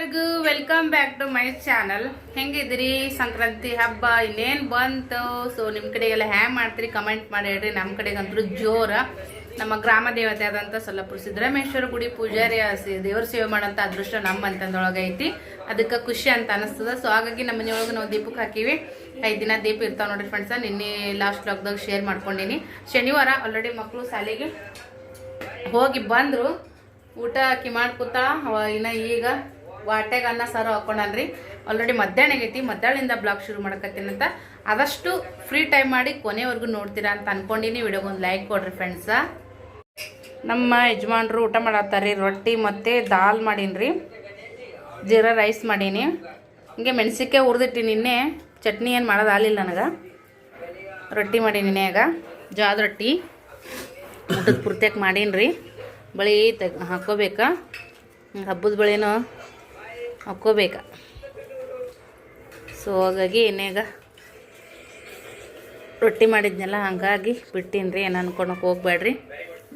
ಎಲ್ಲರಿಗೂ welcome back to my channel ಹೆಂಗಿದ್ರಿ Sankranti ಹಬ್ಬ ಇನ್ನೇನು ಬಂತು? ಸೊ ನಿಮ್ಮ ಕಡೆಗೆಲ್ಲ ಹ್ಯಾಂಗ್ ಮಾಡ್ತೀರಿ? ಕಮೆಂಟ್ ಮಾಡಿ ಹೇಳ್ರಿ. ನಮ್ಮ ಕಡೆಗಂತೂ ಜೋರ. ನಮ್ಮ ಗ್ರಾಮ ದೇವತೆ ಆದಂಥ ಸೊಲ್ಲಪುರ ಸಿದ್ದರಾಮೇಶ್ವರ ಗುಡಿ ಪೂಜಾರಿ ದೇವ್ರ ಸೇವೆ ಮಾಡೋಂಥ ಅದೃಷ್ಟ ನಮ್ಮ ಅಂತಂದೊಳಗೆ ಐತಿ ಅದಕ್ಕೆ ಖುಷಿ ಅಂತ ಅನಿಸ್ತದ. ಸೊ ಹಾಗಾಗಿ ನಮ್ಮ ಮನೆಯೊಳಗೆ ನಾವು ದೀಪಕ್ಕೆ ಹಾಕಿವಿ. ಐದು ದಿನ ದೀಪ ಇರ್ತಾವೆ ನೋಡ್ರಿ ಫ್ರೆಂಡ್ಸ ನಿನ್ನೆ ಲಾಸ್ಟ್ ಲಾಕ್ದಾಗ ಶೇರ್ ಮಾಡ್ಕೊಂಡೀನಿ. ಶನಿವಾರ ಆಲ್ರೆಡಿ ಮಕ್ಕಳು ಶಾಲೆಗೆ ಹೋಗಿ ಬಂದರು. ಊಟ ಹಾಕಿ ಮಾಡ್ಕೂತ ಇನ್ನ ಈಗ ವಾಟ್ಯಾಗ ಅನ್ನ, ಸಾರು ಹಾಕೊಂಡನ್ರಿ. ಆಲ್ರೆಡಿ ಮಧ್ಯಾಹ್ನ ಆಗೈತಿ ಮಧ್ಯಾಹ್ನದಿಂದ ಬ್ಲಾಗ್ ಶುರು ಮಾಡಕತ್ತೀನಂತ ಆದಷ್ಟು ಫ್ರೀ ಟೈಮ್ ಮಾಡಿ ಕೊನೆವರೆಗೂ ನೋಡ್ತೀರಾ ಅಂತ ಅನ್ಕೊಂಡಿನಿ. ವಿಡಿಯೋಗೊಂದು ಲೈಕ್ ಕೊಡ್ರಿ ಫ್ರೆಂಡ್ಸ ನಮ್ಮ ಯಜಮಾನ್ರು ಊಟ ಮಾಡತ್ತಾರ್ರಿ. ರೊಟ್ಟಿ ಮತ್ತು ದಾಲ್ ಮಾಡೀನಿ ಜೀರಾ ರೈಸ್ ಮಾಡೀನಿ. ಹಿಂಗೆ ಮೆಣಸಿನ್ಕಾಯಿ ಹುರಿದಿಟ್ಟು ನಿನ್ನೆ. ಚಟ್ನಿ ಏನು ಮಾಡೋದು ಆಗಲಿಲ್ಲ ನನಗೆ. ರೊಟ್ಟಿ ಮಾಡೀನಿ ಈಗ ಜಾದ ರೊಟ್ಟಿ. ಊಟದ ಪೂರ್ತಿಯಾಗಿ ಮಾಡೀನಿ ರೀ ಬಳಿ ತೆಗ್ ಹಾಕೋಬೇಕಾ. ಹಬ್ಬದ ಬಳಿನೂ ಹಾಕ್ಕೋಬೇಕ ಸೊ ಹಾಗಾಗಿ ಏನೇಗ ರೊಟ್ಟಿ ಮಾಡಿದ್ನಲ್ಲ, ಹಂಗಾಗಿ ಬಿಟ್ಟೀನಿ ರೀ ಏನು ಅನ್ಕೊಳಕ್ಕೆ ಹೋಗ್ಬೇಡ್ರಿ.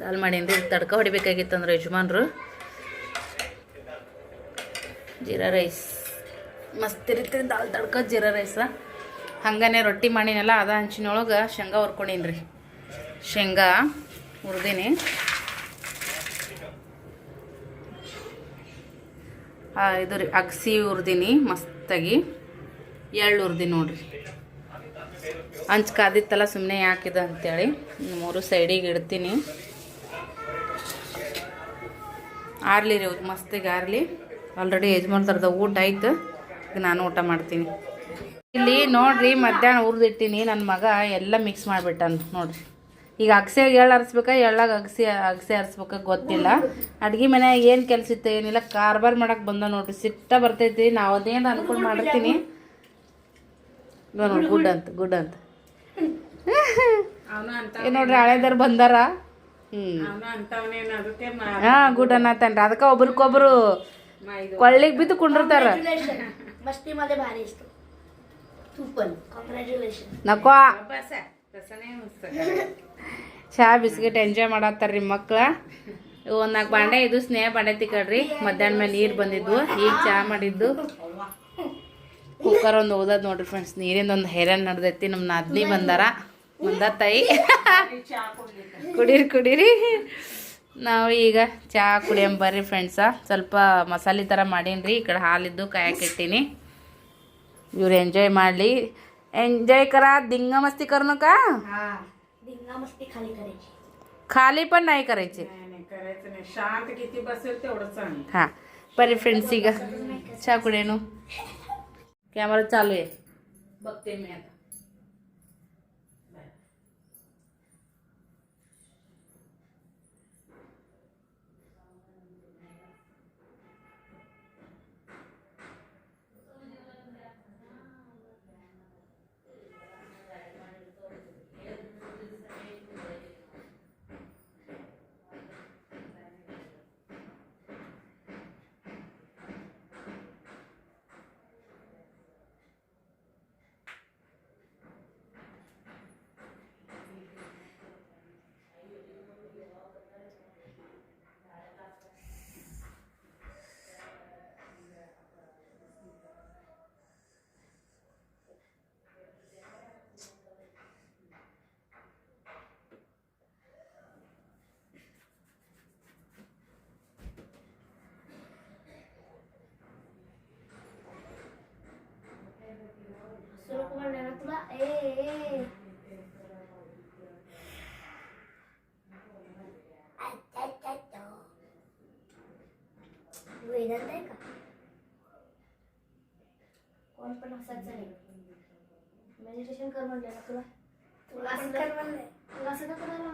ದಾಲ್ ಮಾಡೀನಿ ರೀ ತಡ್ಕ ಹೊಡಿಬೇಕಾಗಿತ್ತು ಅಂದ್ರೆ ಯಜಮಾನ್ರು. ಜೀರಾ ರೈಸ್. ಮಸ್ತ್ ಇರುತ್ತೆ ದಾಲ್ ತಡ್ಕ, ಜೀರಾ ರೈಸ. ಹಂಗನೆ ರೊಟ್ಟಿ ಮಾಡಿನಲ್ಲ, ಅದ ಹಂಚಿನೊಳಗೆ ಶೇಂಗಾ ಹುರ್ಕೊಂಡೀನಿ ರೀ ಶೇಂಗಾ ಹುರ್ದೀನಿ. ಇದು ರೀ, ಅಗಸಿ ಉರ್ದೀನಿ, ಮಸ್ತಾಗಿ ಎಳ್ಳು ಉರ್ದೀನಿ ನೋಡ್ರಿ. ಹಂಚ್ ಕಾದಿತ್ತಲ್ಲ ಸುಮ್ಮನೆ ಯಾಕಿದೆ ಅಂತೇಳಿ ಮೂರು ಸೈಡಿಗೆ ಇಡ್ತೀನಿ. ಆರ್ಲಿ ರೀ ಮಸ್ತಿಗೆ ಆರ್ಲಿ. ಆಲ್ರೆಡಿ ಯಜಮಾನ್ ಥರದ ಊಟ ಆಯ್ತು, ಈಗ ನಾನು ಊಟ ಮಾಡ್ತೀನಿ. ಇಲ್ಲಿ ನೋಡ್ರಿ, ಮಧ್ಯಾಹ್ನ ಹುರಿದಿಟ್ಟಿನಿ ನನ್ನ ಮಗ ಎಲ್ಲ ಮಿಕ್ಸ್ ಮಾಡಿಬಿಟ್ಟಾನ ನೋಡ್ರಿ. ಈಗ ಅಗಸೆಗೆ ಎಳ್ಳು ಹರಿಸ್ಬೇಕಾ ಎಳ್ಳಾಗ ಅಗಸಿ ಅಗಸೆ ಹರಿಸ್ಬೇಕಾ ಗೊತ್ತಿಲ್ಲ. ಅಡ್ಗೆ ಮನ್ಯಾಗ ಏನು ಕೆಲಸ ಇತ್ತು ಏನಿಲ್ಲ ಕಾರ್ಬಾರ್ ಮಾಡಕ್ಕೆ ಬಂದ ನೋಡ್ರಿ. ಸಿಟ್ಟ ಬರ್ತೈತಿ ನಾವು ಅದೇನು ಅನ್ಕೊಂಡು ಮಾಡಿರ್ತೀನಿ ನೋಡಿ ಗುಡ್ ಅಂತ ಗುಡ್ ಅಂತ. ನೋಡ್ರಿ ಹಳೆದಾರು ಬಂದಾರ. ಹಾ ಗುಡ್ ಅನ್ನತ್ತನ್ರಿ ಅದಕ್ಕೆ ಒಬ್ರಿಗೊಬ್ರು ಕೊಳ್ಳಿಗೆ ಬಿದ್ದು ಕುಂಡಿರ್ತಾರ. ನಕೋ. ಚಹಾ, ಬಿಸ್ಕಿಟ್ ಎಂಜಾಯ್ ಮಾಡತ್ತಾರ ರೀ ಮಕ್ಳು. ಒಂದು ನಾಲ್ಕು ಬಾಂಡೆ ಇದು ಸ್ನೇಹ ಬಾಂಡೆ ತಿಕ್ಕಡ್ರಿ ಮಧ್ಯಾಹ್ನ ಮೇಲೆ ನೀರು ಬಂದಿದ್ವು, ಈಗ ಚಹಾ ಮಾಡಿದ್ದು. ಕುಕ್ಕರ್ ಒಂದು ಓದೋದು ನೋಡ್ರಿ ಫ್ರೆಂಡ್ಸ್ ನೀರಿಂದ ಒಂದು ಹೆರನ್ ನಡೆದೈತಿ ನಮ್ಮ ನಾದ್ನಿ ಬಂದಾರ. ಮುಂದ ತಾಯಿ. ಕುಡೀರಿ ಕುಡೀರಿ. ನಾವು ಈಗ ಚಹಾ ಕುಡಿಯಂ ಬರ್ರಿ ಫ್ರೆಂಡ್ಸ ಸ್ವಲ್ಪ ಮಸಾಲೆ ಥರ ಮಾಡೀನಿ ಈ ಕಡೆ ಹಾಲಿದ್ದು ಕಾಯಕ್ಕಿಟ್ಟಿನಿ ಇವ್ರು ಎಂಜಾಯ್ ಮಾಡಲಿ. ಎಂಜಾಯ್ ಕರ, ದಿಂಗ ಮಸ್ತಿ ಕರ್ನಕ? खाली करायची. खाली पण नाही करायचे. नाही करायचं नाही. शांत किती बसेल तेवढं चांगलं. हां बरे फ्रेंड्स सी का कॅमेरा चालू आहे. बघते मी आता. कोण पण हसायचं नाही मेडिटेशन कर म्हणलं ना तुला तुला असं कर म्हणलंय तुला असं नको करायला.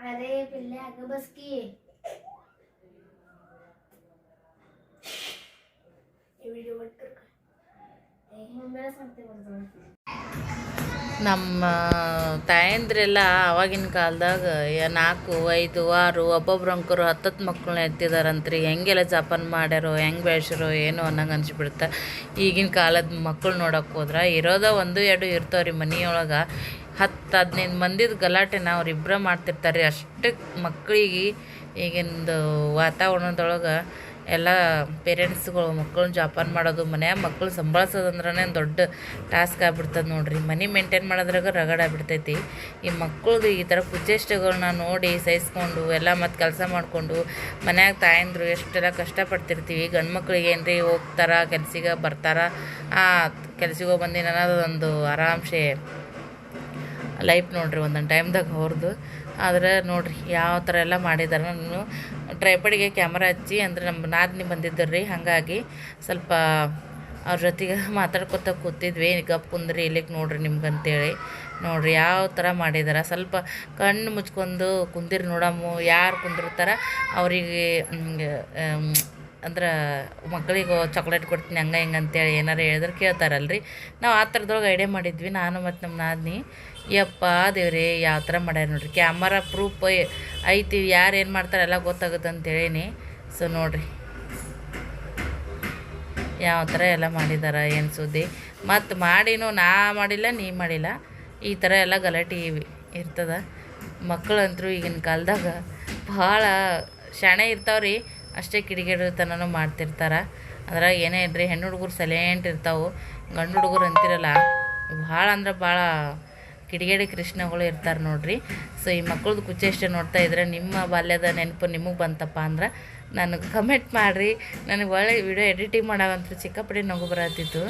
अरे पिल्ले अगं बस की हे व्हिडिओ कट कर का? ए, मम्मीला सांगते मला जाऊन. ನಮ್ಮ ತಾಯಂದ್ರೆಲ್ಲ ಆವಾಗಿನ ಕಾಲದಾಗ ನಾಲ್ಕು, ಐದು, ಆರು, ಒಬ್ಬೊಬ್ರು ಅಂಕರು ಹತ್ತತ್ತು ಮಕ್ಕಳನ್ನ ಎತ್ತಿದಾರಂತ್ರಿ. ಹೆಂಗೆಲ್ಲ ಜಪಾನ್ ಮಾಡ್ಯಾರೋ, ಹೆಂಗೆ ಬೆಳೆಸಿರೋ ಏನೋ ಅನ್ನಂಗೆ ಅನ್ಸ್ಬಿಡುತ್ತೆ. ಈಗಿನ ಕಾಲದ ಮಕ್ಕಳು ನೋಡೋಕೆ ಹೋದ್ರೆ, ಇರೋದ ಒಂದು ಎರಡು ಇರ್ತಾವ್ರಿ ಮನೆಯೊಳಗೆ. ಹತ್ತು, ಹದಿನೈದು ಮಂದಿದ ಗಲಾಟೆನ ಅವ್ರಿಬ್ಬರ ಮಾಡ್ತಿರ್ತಾರೆ ಅಷ್ಟು ಮಕ್ಕಳಿಗೆ ಈಗಿಂದು ವಾತಾವರಣದೊಳಗೆ ಎಲ್ಲ ಪೇರೆಂಟ್ಸ್ಗಳು, ಮಕ್ಕಳನ್ನ ಜೋಪಾನ ಮಾಡೋದು ಮನ್ಯಾಗ ಮಕ್ಕಳು ಸಂಭಾಳಿಸೋದಂದ್ರೆ ದೊಡ್ಡ ಟಾಸ್ಕ್ ಆಗ್ಬಿಡ್ತದೆ ನೋಡಿರಿ. ಮನೆ ಮೇಂಟೈನ್ ಮಾಡೋದ್ರಾಗ ರಗಡ ಆಗ್ಬಿಡ್ತೈತಿ. ಈ ಮಕ್ಕಳದು ಈ ಥರ ಕುಚೇಷ್ಟಗಳನ್ನ ನೋಡಿ ಸಹಿಸ್ಕೊಂಡು, ಎಲ್ಲ ಮತ್ತು ಕೆಲಸ ಮಾಡಿಕೊಂಡು, ಮನ್ಯಾಗ ತಾಯಂದ್ರು ಎಷ್ಟೆಲ್ಲ ಕಷ್ಟಪಡ್ತಿರ್ತೀವಿ. ಗಂಡು ಮಕ್ಳಿಗೆ ರೀ ಹೋಗ್ತಾರ, ಕೆಲ್ಸಿಗೆ ಬರ್ತಾರ? ಆ, ಕೆಲ್ಸಿಗೆ ಬಂದಿನ ಅನ್ನೋದೊಂದು ಆರಾಮ್ಸೆ ಲೈಫ್ ನೋಡಿರಿ ಒಂದೊಂದು ಟೈಮ್ದಾಗ ಅವ್ರದ್ದು ಆದ್ರೆ ನೋಡ್ರಿ ಯಾವ ಥರ ಎಲ್ಲ ಮಾಡಿದಾರೆ. ನಾನು ಟ್ರೈಪಡಿಗೆ ಕ್ಯಾಮ್ರಾ ಹಚ್ಚಿ, ಅಂದ್ರೆ ನಮ್ಮ ನಾದಿನಿ ಬಂದಿದ್ದರು ರೀ, ಹಾಗಾಗಿ ಸ್ವಲ್ಪ ಅವ್ರ ಜೊತೆಗೆ ಮಾತಾಡ್ಕೊತ ಕೂತಿದ್ವಿ. ಗಪ್ ಕುಂದ್ರಿ, ಇಲ್ಲಿಗೆ ನೋಡ್ರಿ ನಿಮ್ಗೆ ಅಂತೇಳಿ ನೋಡ್ರಿ ಯಾವ ಥರ ಮಾಡಿದಾರೆ. ಸ್ವಲ್ಪ ಕಣ್ಣು ಮುಚ್ಕೊಂಡು ಕುಂದಿರಿ ನೋಡಮ್ಮು, ಯಾರು ಕುಂದಿರ್ತಾರ, ಅವರಿಗೆ ಅಂದ್ರೆ ಮಕ್ಕಳಿಗೆ ಚಾಕ್ಲೇಟ್ ಕೊಡ್ತೀನಿ, ಹಂಗೆ ಹಿಂಗೆ ಅಂತೇಳಿ ಏನಾರು ಹೇಳಿದ್ರೆ ಕೇಳ್ತಾರಲ್ರಿ. ನಾವು ಆ ಥರದೊಳಗೆ ಐಡಿಯಾ ಮಾಡಿದ್ವಿ, ನಾನು ಮತ್ತು ನಮ್ಮ ನಾದಿನಿ. ಯಪ್ಪ ದೇವ್ರಿ, ಯಾವ ಥರ ಮಾಡ್ಯಾರ ನೋಡ್ರಿ. ಕ್ಯಾಮರಾ ಪ್ರೂಫ್ ಐತಿ, ಯಾರು ಏನು ಮಾಡ್ತಾರೆ ಎಲ್ಲ ಗೊತ್ತಾಗುತ್ತೆ ಅಂತೇಳೀನಿ ಸೊ ನೋಡಿರಿ. ಯಾವ ಥರ ಎಲ್ಲ ಮಾಡಿದಾರ, ಏನು ಸುದ್ದಿ. ಮತ್ತು ಮಾಡಿನೂ ನಾ ಮಾಡಿಲ್ಲ, ನೀ ಮಾಡಿಲ್ಲ. ಈ ಥರ ಎಲ್ಲ ಗಲಾಟೆ ಇರ್ತದ. ಮಕ್ಕಳಂತರೂ ಈಗಿನ ಕಾಲದಾಗ ಭಾಳ ಶಾಣೆ ಇರ್ತಾವ್ರಿ. ಅಷ್ಟೇ ಕಿಡಿಗೇಡತನೂ ಮಾಡ್ತಿರ್ತಾರೆ. ಅದ್ರಾಗ ಏನೇ ಇದ್ರಿ ಹೆಣ್ಣು ಹುಡುಗರು ಸೈಲೆಂಟ್ ಇರ್ತಾವೆ. ಗಂಡು ಹುಡುಗರು ಅಂತಿರಲ್ಲ, ಭಾಳ ಅಂದ್ರೆ ಭಾಳ ಕಿಡಿಗೇಡಿ ಕೃಷ್ಣಗಳು ಇರ್ತಾರೆ ನೋಡ್ರಿ. ಸೊ ಈ ಮಕ್ಕಳದ್ದು ಕುಚೇಷ್ಟೆ ನೋಡ್ತಾ ಇದ್ರೆ ನಿಮ್ಮ ಬಾಲ್ಯದ ನೆನಪು ನಿಮಗೆ ಬಂತಪ್ಪ ಅಂದ್ರೆ ನನಗೆ ಕಮೆಂಟ್ ಮಾಡಿರಿ. ನನಗೆ ಒಳ್ಳೆ ವಿಡಿಯೋ ಎಡಿಟಿಂಗ್ ಮಾಡಾವಂತ ಚಿಕ್ಕಪಡಿ ನಗು ಬರತ್ತಿತ್ತು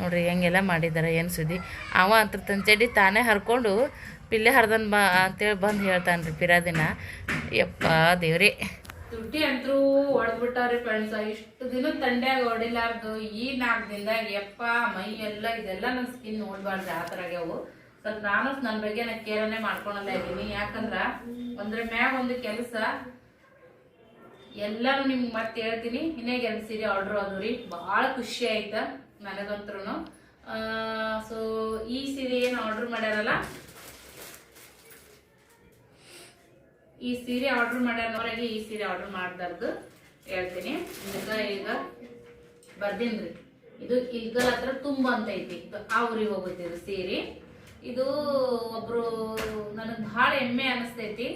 ನೋಡ್ರಿ ಹೆಂಗೆಲ್ಲ ಮಾಡಿದ್ದಾರೆ ಏನು ಸುದ್ದಿ. ಅವ ಅಂತ ತನ್ನ ತಾನೇ ಹರ್ಕೊಂಡು ಪಿಲ್ಲೆ ಹರ್ದನ್ ಬಾ ಅಂತೇಳಿ ಬಂದು ಹೇಳ್ತಾನೆ ರೀ ಪಿರಾದಿನ. ಯಪ್ಪ ದೇವ್ರಿ. ತುಟಿ ಅಂತರೂ ಹೊಡೆದ್ಬಿಟ್ಟವ್ರಿ ಫ್ರೆಂಡ್ಸ್ ಇಷ್ಟು ದಿನ ತಂಡ್ಯಾಗ ಹೊಡಿಲಾರ್ದು, ಈ ನಾಲ್ಕು ದಿನದಾಗ ಯಪ್ಪ, ಮೈ ಎಲ್ಲ, ಇದೆಲ್ಲ ನನ್ನ ಸ್ಕಿನ್ ನೋಡ್ಬಾರ್ದು ಆ ಥರ ಆಗ್ಯಾವು. ಸ್ವಲ್ಪ ನಾನು ನನ್ನ ಬಗ್ಗೆ ನಾನು ಕೇರನೆ ಮಾಡ್ಕೊಳಲ್ಲ ಇದ್ದೀನಿ ಯಾಕಂದ್ರ ಒಂದ್ರ ಮ್ಯಾಗ ಒಂದು ಕೆಲಸ, ಎಲ್ಲಾನು ನಿಮ್ಗೆ ಮತ್ತೆ ಹೇಳ್ತೀನಿ. ಇನ್ನೇ ಎರಡು ಸೀರೆ ಆರ್ಡರ್ ಆದ್ವು ರೀ. ಭಾಳ ಖುಷಿ ಆಯ್ತು ನನಗಂತ್ರು ಸೊ ಈ ಸೀರೆ ಏನು ಆರ್ಡರ್ ಮಾಡ್ಯಾರಲ್ಲ ಈ ಸೀರೆ ಆರ್ಡರ್ ಮಾಡ್ಯಾರವರೆಗೆ ಈ ಸೀರೆ ಆರ್ಡರ್ ಮಾಡ್ದಾರ್ದು ಹೇಳ್ತೀನಿ. ಈಗ ಈಗ ಬರ್ದಿನ್ರಿ. ಇದು ಇಲ್ಗಲ್ ಹತ್ರ ತುಂಬ ಅಂತ ಐತಿ. ಆ ಊರಿಗೆ ಹೋಗುತ್ತೆ ಇದು ಸೀರೆ. ಇದು ಒಬ್ರು ನನಗೆ ಭಾಳ ಹೆಮ್ಮೆ ಅನಿಸ್ತೈತಿ.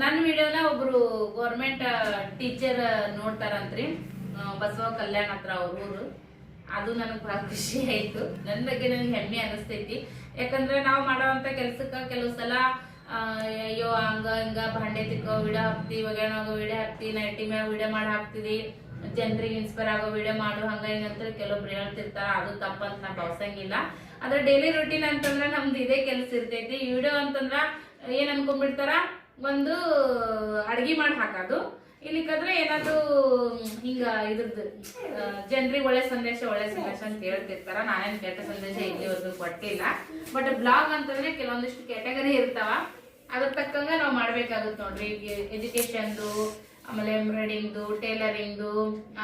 ನನ್ನ ವಿಡಿಯೋನ ಒಬ್ರು ಗೌರ್ಮೆಂಟ್ ಟೀಚರ್ ನೋಡ್ತಾರಂತ್ರಿ. ಬಸವ ಕಲ್ಯಾಣ ಹತ್ರ ಅವ್ರ ಊರು. ಅದು ನನಗೆ ಭಾಳ ಖುಷಿ ಆಯ್ತು. ನನ್ನ ಬಗ್ಗೆ ನನಗೆ ಹೆಮ್ಮೆ ಅನಿಸ್ತೈತಿ. ಯಾಕಂದ್ರೆ ನಾವು ಮಾಡೋವಂಥ ಕೆಲ್ಸಕ್ಕೆ ಕೆಲವು ಸಲ ಅಯ್ಯೋ ಹಂಗ, ಹಿಂಗ, ಭಾಂಡೆ ತಿಕ್ಕೋ ವಿಡಿಯೋ ಹಾಕ್ತಿ, ಒಗ್ಯಾಣ ವಿಡಿಯೋ ಹಾಕ್ತಿ ನೈಟಿ ಮ್ಯಾಗ ವಿಡಿಯೋ ಮಾಡಿ ಹಾಕ್ತಿದಿ, ಜನರಿಗೆ ಇನ್ಸ್ಪೈರ್ ಆಗೋ ವಿಡಿಯೋ ಮಾಡು, ಹಂಗ ಹಿಂಗಂತ ಕೆಲವೊಬ್ರು ಹೇಳ್ತಿರ್ತಾರ, ಅದು ತಪ್ಪಂತ ನಾ ಭಾವಿಸಂಗಿಲ್ಲ. ಆದ್ರೆ ಡೈಲಿ ರೂಟೀನ್ ಅಂತಂದ್ರೆ ನಮ್ದು ಇದೇ ಕೆಲಸ ಇರ್ತೈತಿ. ವಿಡಿಯೋ ಅಂತಂದ್ರ ಏನ್ ಅನ್ಕೊಂಡ್ಬಿಡ್ತಾರ? ಒಂದು ಅಡ್ಗಿ ಮಾಡಿ ಹಾಕೋದು. ಇಲ್ಲಿಕಂದ್ರೆ ಏನಾದ್ರು, ಹಿಂಗ ಇದ್ರದ್ದು ಜನರಿಗೆ ಒಳ್ಳೆ ಸಂದೇಶ ಒಳ್ಳೆ ಸಂದೇಶ ಅಂತ ಹೇಳ್ತಿರ್ತಾರ. ನಾನೇನ್ ಕೆಟ್ಟ ಸಂದೇಶ ಇಲ್ಲಿವರೆಗೂ ಕೊಟ್ಟಿಲ್ಲ. ಬಟ್ ಬ್ಲಾಗ್ ಅಂತಂದ್ರೆ ಕೆಲವೊಂದಿಷ್ಟು ಕ್ಯಾಟಗರಿ ಇರ್ತಾವ. ಅದ್ರ ತಕ್ಕಂಗ ನಾವು ಮಾಡ್ಬೇಕಾಗುತ್ತೆ ನೋಡ್ರಿ. ಎಜುಕೇಶನ್ದು ಆಮೇಲೆ ಎಂಬ್ರಾಯ್ಡಿಂಗ್ದು ಟೇಲರಿಂಗ್ದು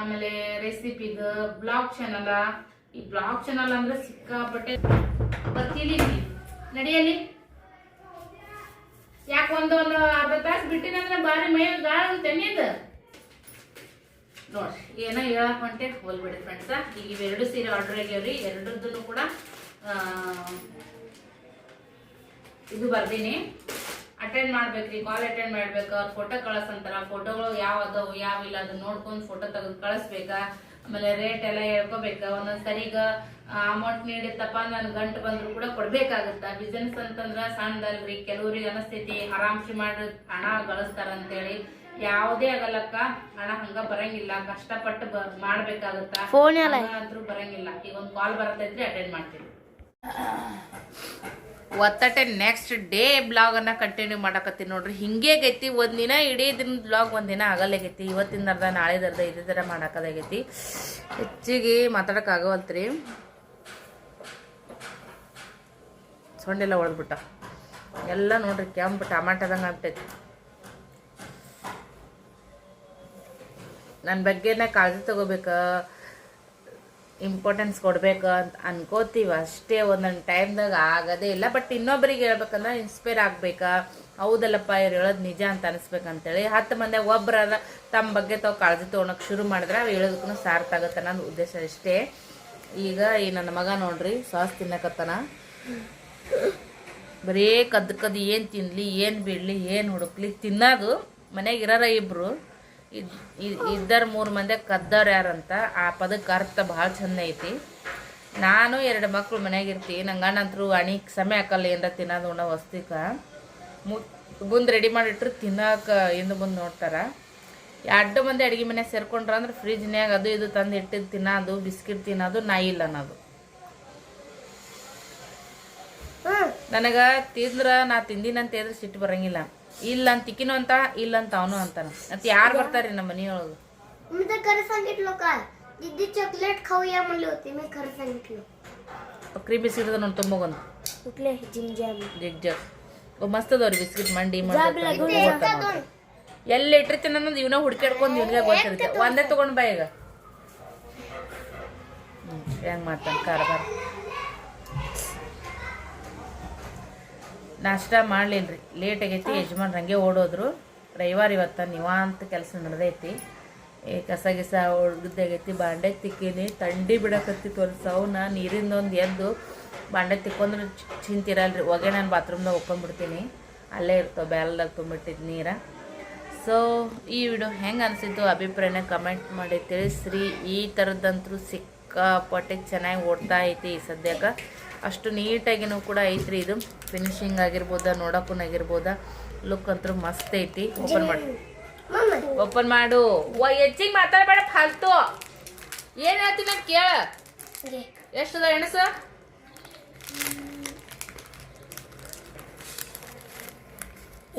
ಆಮೇಲೆ ರೆಸಿಪಿದು ಬ್ಲಾಗ್ ಚಾನಲ ಈ ಬ್ಲಾಗ್ ಚಾನಲ್ ಅಂದ್ರೆ ಸಿಕ್ಕಾಪಟ್ಟೆ ಬರ್ತೀನಿ ನಡೆಯಲಿ? ಯಾಕೆ ಒಂದು ಒಂದು ಅರ್ಧ ತಾಸು ಬಿಟ್ಟಿನಂದ್ರೆ ಬಾರಿ ಮೈ ಗಾಳ ತೆನ್ನೀದ ನೋಡ್ರಿ, ಏನೋ ಹೇಳಕ್ ಹೊಂಟೆ ಹೋಲ್ಬಿಡಿ ಫ್ರೆಂಡ್ಸ. ಈಗ ಇವೆರಡು ಸೀರೆ ಆರ್ಡರ್ ಆಗ್ಯಾವ್ರಿ. ಎರಡರದ್ದು ಕೂಡ ಇದು ಬರ್ದೀನಿ. ಅಟೆಂಡ್ ಮಾಡ್ಬೇಕ್ರಿ ಕಾಲ್ ಅಟೆಂಡ್ ಮಾಡ್ಬೇಕು. ಅವ್ರ ಫೋಟೋ ಕಳ್ಸಂತಾರ. ಫೋಟೋಗಳು ಯಾವ ಅದಾವು ಯಾವ ಇಲ್ಲ ಅದನ್ನ ನೋಡ್ಕೊಂಡು ಫೋಟೋ ತೆಗೆದು ಕಳಿಸ್ಬೇಕಾ? ಆಮೇಲೆ ರೇಟ್ ಎಲ್ಲ ಹೇಳ್ಕೋಬೇಕ? ಒಂದೊಂದ್ ಸರಿಗ ಅಮೌಂಟ್ ನೀಡಿತ್ತಪ್ಪ ನನ್ ಗಂಟು ಬಂದ್ರು ಕೂಡ ಕೊಡ್ಬೇಕಾಗತ್ತ? ಬಿಸ್ನೆಸ್ ಅಂತಂದ್ರ ಸಣ್ಣದಲ್ರಿ ಕೆಲವ್ರಿಗೆ ಅನಸ್ತೈತಿ ಆರಾಮ್ಸಿ ಮಾಡಿ ಹಣ ಗಳಿಸ್ತಾರ ಅಂತೇಳಿ ಯಾವುದೇ ಆಗಲ್ಲಕ್ಕ ಹಣ ಹಂಗ ಬರಂಗಿಲ್ಲ. ಕಷ್ಟಪಟ್ಟು ಮಾಡ್ಬೇಕಾಗತ್ತ? ಅಂದ್ರೂ ಬರಂಗಿಲ್ಲ. ಈಗ ಒಂದು ಕಾಲ್ ಬರತೈತ್ರಿ ಅಟೆಂಡ್ ಮಾಡ್ತೀನಿ ಒತ್ತಟೆ ನೆಕ್ಸ್ಟ್ ಡೇ ಬ್ಲಾಗನ್ನು ಕಂಟಿನ್ಯೂ ಮಾಡಕತ್ತೀನಿ ನೋಡ್ರಿ. ಹಿಂಗೆ ಆಗೈತಿ ಒಂದಿನ ಇಡೀ ದಿನ ಬ್ಲಾಗ್ ಒಂದಿನ ಗೈತಿ ಇವತ್ತಿನ ಅರ್ಧ ನಾಳೆದರ್ಧ ಇದೇ ಥರ ಮಾಡಕ್ಕದಾಗೈತಿ ಹೆಚ್ಚಿಗೆ ಮಾತಾಡೋಕ್ಕಾಗವಲ್ತ್ರಿ ಸೊಂಡೆಲ್ಲ ಹೊಡೆದ್ಬಿಟ್ಟ ಎಲ್ಲ ನೋಡ್ರಿ ಕೆಂಪು ಟಮಾಟದಂಗೆ ಆಗ್ತೈತಿ. ನನ್ನ ಬಗ್ಗೆನೇ ಕಾಳಜಿ ತಗೋಬೇಕ. ಇಂಪಾರ್ಟೆನ್ಸ್ ಕೊಡಬೇಕು ಅಂತ ಅನ್ಕೋತೀವಿ. ಅಷ್ಟೇ ಒಂದೊಂದು ಟೈಮ್ದಾಗ ಆಗೋದೇ ಇಲ್ಲ. ಬಟ್ ಇನ್ನೊಬ್ಬರಿಗೆ ಹೇಳ್ಬೇಕಂದ್ರೆ ಇನ್ಸ್ಪೈರ್ ಆಗಬೇಕಾ? ಹೌದಲ್ಲಪ್ಪ, ಇವ್ರು ಹೇಳೋದು ನಿಜ ಅಂತ ಅನಿಸ್ಬೇಕಂತೇಳಿ. ಹತ್ತು ಮಂದಿ ಒಬ್ಬರಾದ ತಮ್ಮ ಬಗ್ಗೆ ತಾವು ಕಾಳಜಿ ತೊಗೊಳಕ್ಕೆ ಶುರು ಮಾಡಿದ್ರೆ ಅವು ಹೇಳೋದಕ್ಕೂ ಸಾರ್ಥ ಆಗತ್ತೆ ಅನ್ನೋದು ಉದ್ದೇಶ ಅಷ್ಟೇ. ಈಗ ಈ ನನ್ನ ಮಗ ನೋಡ್ರಿ, ಸಾಸ್ ತಿನ್ನಕತ್ತನ. ಬರೀ ಕದ್ದು ಕದ್ದು ಏನು ತಿನ್ನಲಿ ಏನು ಬಿಡಲಿ, ಏನು ಹುಡುಕ್ಲಿ, ತಿನ್ನೋದು ಮನೆಗೆ ಇರೋರ ಇಬ್ಬರು ಇದ್ದರ ಮೂರು ಮಂದಿ ಕದ್ದವ್ರು ಯಾರಂತ, ಆ ಪದಕ್ಕೆ ಅರ್ಥ ಭಾಳ ಚಂದ ಐತಿ. ನಾನು ಎರಡು ಮಕ್ಕಳು ಮನೆಯಾಗ ನಂಗೆ ಅಣ್ಣಂತರು ಅಣಿಕ್ ಸಮಯ ಹಾಕಲ್ಲ ಏನರ ತಿನ್ನೋದು ಉಣ್ಣೋ ವಸ್ತಿಕ. ಮುಂದೆ ರೆಡಿ ಮಾಡಿಟ್ರು ತಿನ್ನೋಕೆ ಹಿಂದೆ ಮುಂದೆ ನೋಡ್ತಾರೆ. ಎರಡು ಮಂದಿ ಅಡುಗೆ ಮನೆ ಸೇರ್ಕೊಂಡ್ರೆ ಅಂದ್ರೆ ಫ್ರಿಜ್ನ್ಯಾಗ ಅದು ಇದು ತಂದು ಇಟ್ಟಿದ್ದು ತಿನ್ನೋದು, ಬಿಸ್ಕಿಟ್ ತಿನ್ನೋದು, ನಾಯಿ ಇಲ್ಲ ಅನ್ನೋದು. ನನಗೆ ತಿಂದ್ರೆ ನಾ ತಿಂದಿನಂತ ಹೇಳಿದ್ರೆ ಸಿಟ್ಟು ಬರಂಗಿಲ್ಲ. ಇಲ್ಲ ಅಂತ ತಿಕ್ಕಿನೂ ಅಂತ ಇಲ್ಲ ಅಂತ ಅವನು ಅಂತಾನ ಅಂತ ಯಾರು ಬರ್ತಾರೆ ನಮ್ಮ ಮನೆಯೊಳಗೆ मी तर खरं सांगितलं काय दीदी चॉकलेट खाऊया म्हणली होती मी खरं सांगितलं ಬಕ್ರಿ ಬಿಸ್ಕಿಟ್ ನೋಡಿ ತುಂಬಗೊಂದು कुठले जिम जॅम ಜಿಗ್ ಜಗ್ ಓ ಮಸ್ತ್ ಅದಾವ್ರಿ ಬಿಸ್ಕಿಟ್ ಮಂಡಿ ಜಾಬ್ಲ ಮಾಡಿ ಎಲ್ಲಿ ಇಟ್ಟಿರ್ತೀನಿ ಅನ್ನೋದು ಇವನ ಹುಡ್ಕಾಡ್ಕೊಂಡು ಇವನಿಗೆ ಗೊತ್ತಿರುತ್ತೆ ಒಂದೇ ತಗೊಂಡ್ ಬಾ ಈಗ ಹ್ಮ್ ಹೆಂಗ್ ಮಾಡ್ತಾನೆ ಕಾರ್ಬಾರ್ ನಾಷ್ಟ ರೀ ಲೇಟ್ ಆಗೈತಿ ಯಜಮಾನ್ ಹಂಗೆ ಓಡೋದ್ರು. ರವಿವಾರ ಇವತ್ತ ನಿವಾಂತ ಕೆಲಸ ನಡೆದೈತಿ. ಈ ಕಸ ಗಿಸ ಹೊಡ್ದಾಗೈತಿ ಬಾಂಡೆ ತಿಕ್ಕೀನಿ, ತಂಡಿ ಬಿಡಕತ್ತಿತ್ತು ಒಂದು ಸೌನ, ನೀರಿಂದ ಒಂದು ಎದ್ದು ಬಾಂಡೆ ತಿಕ್ಕೊಂಡ್ರೆ ಚಿಂತಿರಲ್ರಿ. ಹೊಗೆ ನಾನು ಬಾತ್ರೂಮ್ನಾಗ ಒಪ್ಕೊಂಡ್ಬಿಡ್ತೀನಿ ಅಲ್ಲೇ ಇರ್ತಾವೆ ಬ್ಯಾಲ್ದಾಗ ತುಂಬಿಟ್ಟಿದ್ದು ನೀರ. ಸೊ ಈ ವಿಡಿಯೋ ಹೆಂಗೆ ಅನಿಸಿದ್ದು ಅಭಿಪ್ರಾಯನ ಕಮೆಂಟ್ ಮಾಡಿ ತಿಳಿಸ್ರಿ. ಈ ಥರದ್ದಂತೂ ಸಿಕ್ಕಾಪಟ್ಟೆ ಚೆನ್ನಾಗಿ ಓಡ್ತಾ ಐತಿ ಈ ಸದ್ಯಕ್ಕೆ. ಅಷ್ಟು ನೀಟಾಗಿನೂ ಕೂಡ ಐತ್ರಿ ಇದು ಫಿನಿಶಿಂಗ್ ಆಗಿರ್ಬೋದಾ ನೋಡೋಕ್ಕೂ ಆಗಿರ್ಬೋದಾ ಲುಕ್ ಅಂತೂ ಮಸ್ತ್ ಐತಿ ಓಪನ್ ಮಾಡಿ मम्मा ಓಪನ್ ಮಾಡು ವ ಹೆಚ್ಚಿಗೆ ಮಾತಾಡಬೇಡ ಫಾಲ್ತು ಏನು ಹೇಳ್ತೀನಿ ಅಂತ ಕೇಳ घे ಎಷ್ಟದ ಎಣಸ